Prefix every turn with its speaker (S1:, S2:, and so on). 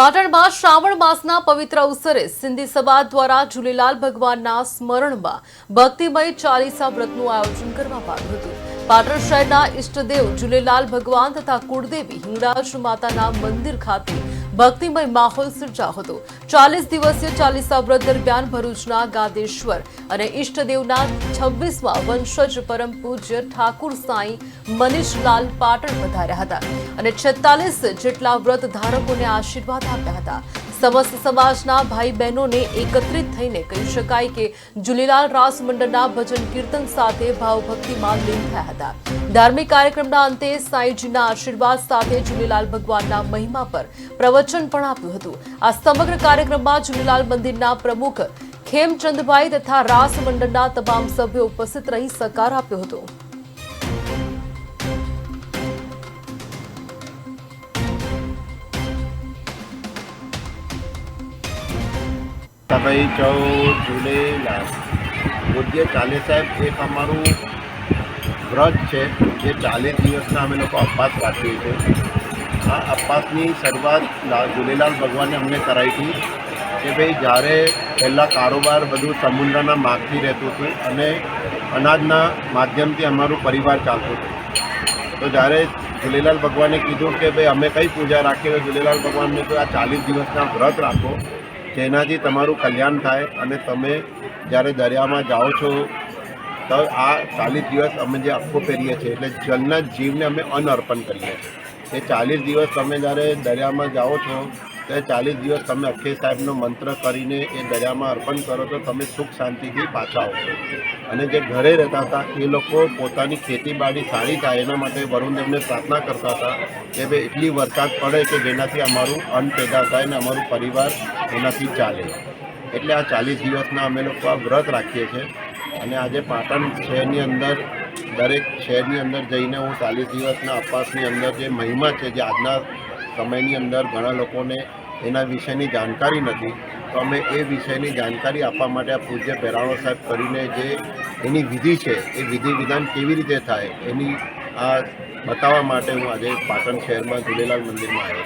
S1: પાટણમાં શ્રાવણ માસના પવિત્ર અવસરે સિંધી સભા દ્વારા ઝૂલેલાલ ભગવાનના સ્મરણમાં ભક્તિમય ચાલીસા વ્રતનું આયોજન કરવામાં આવ્યું હતું. પાટણ શહેરના ઈષ્ટદેવ ઝૂલેલાલ ભગવાન તથા કુળદેવી હિંગળાજ માતાના મંદિર ખાતે ભક્તિમય માહોલ સર્જા હતો. ચાલીસ દિવસીય ચાલીસા વ્રત દરમિયાન ભરૂચના ગાદેશ્વર અને ઈષ્ટદેવના છવ્વીસમાં વંશજ પરમ પૂજ્ય ઠાકુર સાંઈ મનીષલાલ પાટણ વધાર્યા હતા અને છેતાલીસ જેટલા વ્રત ધારકોને આશીર્વાદ આપ્યા હતા. સમસ્ત સમાજના ભાઈ બહેનોને એકત્રિત થઈને કહી શકાય કે જુલીલાલ રાસ મંડળના ભજન કીર્તન સાથે ભાવભક્તિમાં લીન થયા હતા. ધાર્મિક કાર્યક્રમના અંતે સાંઈજીના આશીર્વાદ સાથે ઝૂલેલાલ ભગવાનના મહિમા પર પ્રવચન પણ આપ્યું હતું. આ સમગ્ર કાર્યક્રમમાં ઝૂલેલાલ મંદિરના પ્રમુખ ખેમચંદભાઈ તથા રાસ મંડળના તમામ સભ્યો ઉપસ્થિત રહી સહકાર આપ્યો હતો.
S2: સભાઈ ચાલે સાહેબ, એક અમારું વ્રત છે, જે ચાલીસ દિવસના અમે લોકો અપવાસ રાખીએ છીએ. આ અપવાસની શરૂઆત ઝૂલેલાલ ભગવાને અમને કરાવી હતી કે ભાઈ જ્યારે પહેલાં કારોબાર બધું સમુદ્રના માગથી રહેતું હતું અને અનાજના માધ્યમથી અમારું પરિવાર ચાલતું હતું. તો જ્યારે ઝૂલેલાલ ભગવાને કીધું કે ભાઈ અમે કઈ પૂજા રાખીએ, તો ઝૂલેલાલ ભગવાનને તો આ ચાલીસ દિવસના વ્રત રાખો, જેનાથી તમારું કલ્યાણ થાય અને તમે જ્યારે દરિયામાં જાઓ છો તો આ ચાલીસ દિવસ અમે જે આખો પહેરીએ છીએ, એટલે જલના જીવને અમે અનઅર્પણ અર્પણ કરીએ છીએ. એ ચાલીસ દિવસ તમે જ્યારે દરિયામાં જાઓ છો, તો ચાલીસ દિવસ તમે અક્ષય સાહેબનો મંત્ર કરીને એ દરિયામાં અર્પણ કરો તો તમે સુખ શાંતિથી પાછા આવશો. અને જે ઘરે રહેતા હતા, એ લોકો પોતાની ખેતીબાડી સારી થાય, એના માટે વરુણદેવને પ્રાર્થના કરતા હતા કે ભાઈ એટલી વરસાદ પડે કે જેનાથી અમારું અન્ન પેદા થાય અને અમારું પરિવાર એનાથી ચાલે. એટલે આ ચાલીસ દિવસના અમે લોકો આ વ્રત રાખીએ છીએ. અને આજે પાટણ શહેરની અંદર, દરેક શહેરની અંદર જઈને હું ચાલીસ દિવસના અપવાસની અંદર જે મહિમા છે, જે આજના સમયની અંદર ઘણા લોકોને એના વિશેની જાણકારી નથી, તો અમે એ વિષયની જાણકારી આપવા માટે આ પૂજ્ય પહેરાણો સાહેબ કરીને જે એની વિધિ છે, એ વિધિ વિધાન કેવી રીતે થાય એની આ બતાવવા માટે હું આજે પાટણ શહેરમાં ઝૂલેલાલ મંદિરમાં આવ્યો